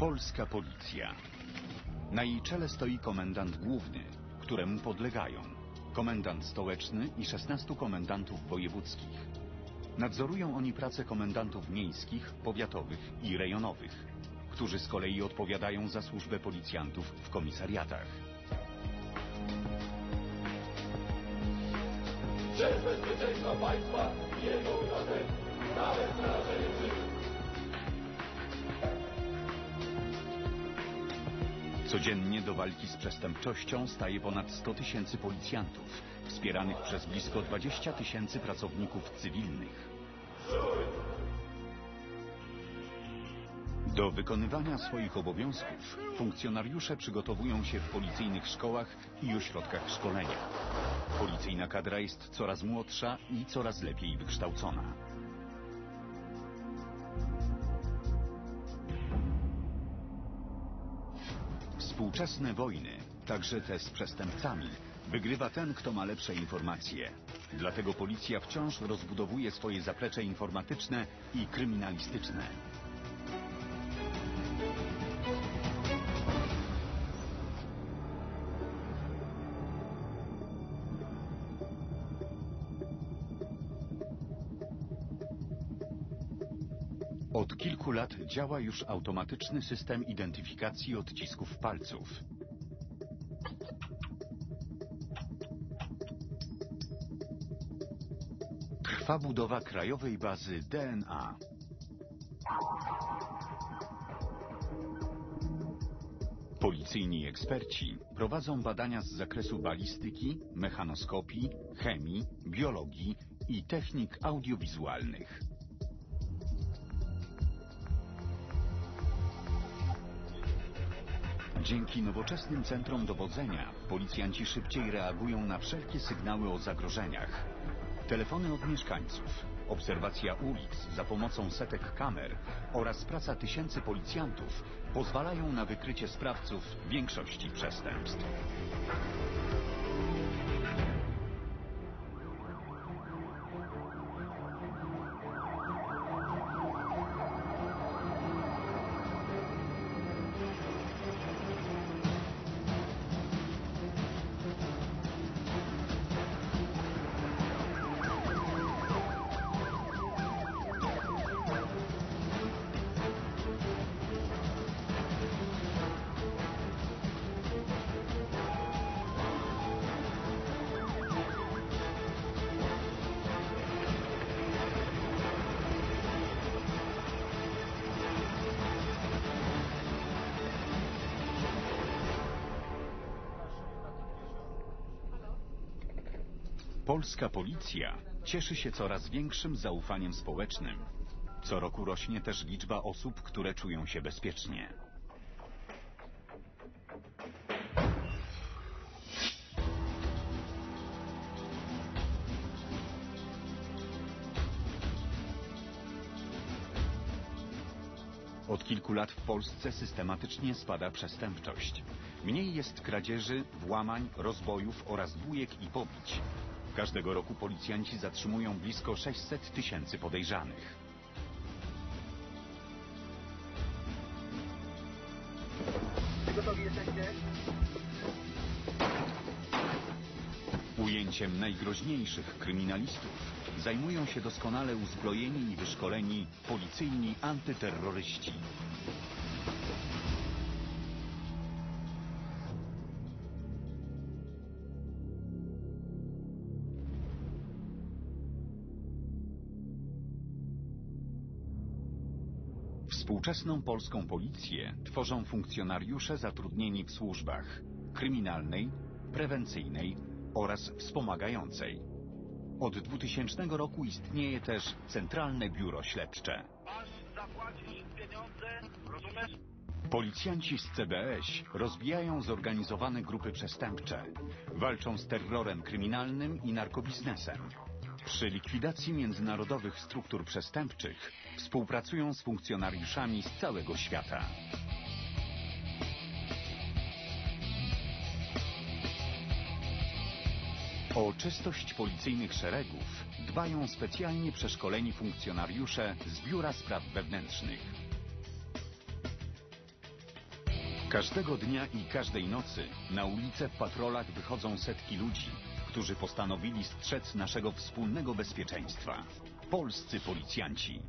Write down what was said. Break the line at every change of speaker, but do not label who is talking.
Polska Policja. Na jej czele stoi komendant główny, któremu podlegają komendant stołeczny i 16 komendantów wojewódzkich. Nadzorują oni pracę komendantów miejskich, powiatowych i rejonowych, którzy z kolei odpowiadają za służbę policjantów w komisariatach.
Przez bezpieczeństwo państwa i jego obywateli, nawet narażenie życia.
Codziennie do walki z przestępczością staje ponad 100 tysięcy policjantów, wspieranych przez blisko 20 tysięcy pracowników cywilnych. Do wykonywania swoich obowiązków funkcjonariusze przygotowują się w policyjnych szkołach i ośrodkach szkolenia. Policyjna kadra jest coraz młodsza i coraz lepiej wykształcona. Współczesne wojny, także te z przestępcami, wygrywa ten, kto ma lepsze informacje. Dlatego policja wciąż rozbudowuje swoje zaplecze informatyczne i kryminalistyczne. Od kilku lat działa już automatyczny system identyfikacji odcisków palców. Trwa budowa krajowej bazy DNA. Policyjni eksperci prowadzą badania z zakresu balistyki, mechanoskopii, chemii, biologii i technik audiowizualnych. Dzięki nowoczesnym centrom dowodzenia policjanci szybciej reagują na wszelkie sygnały o zagrożeniach. Telefony od mieszkańców, obserwacja ulic za pomocą setek kamer oraz praca tysięcy policjantów pozwalają na wykrycie sprawców większości przestępstw. Polska policja cieszy się coraz większym zaufaniem społecznym. Co roku rośnie też liczba osób, które czują się bezpiecznie. Od kilku lat w Polsce systematycznie spada przestępczość. Mniej jest kradzieży, włamań, rozbojów oraz bójek i pobić. Każdego roku policjanci zatrzymują blisko 600 tysięcy podejrzanych.
Gotowi jesteście?
Ujęciem najgroźniejszych kryminalistów zajmują się doskonale uzbrojeni i wyszkoleni policyjni antyterroryści. Współczesną polską policję tworzą funkcjonariusze zatrudnieni w służbach kryminalnej, prewencyjnej oraz wspomagającej. Od 2000 roku istnieje też Centralne Biuro Śledcze.
Masz zapłacić pieniądze, rozumiesz?
Policjanci z CBŚ rozbijają zorganizowane grupy przestępcze. Walczą z terrorem kryminalnym i narkobiznesem. Przy likwidacji międzynarodowych struktur przestępczych współpracują z funkcjonariuszami z całego świata. O czystość policyjnych szeregów dbają specjalnie przeszkoleni funkcjonariusze z Biura Spraw Wewnętrznych. Każdego dnia i każdej nocy na ulice w patrolach wychodzą setki ludzi, którzy postanowili strzec naszego wspólnego bezpieczeństwa. Polscy policjanci.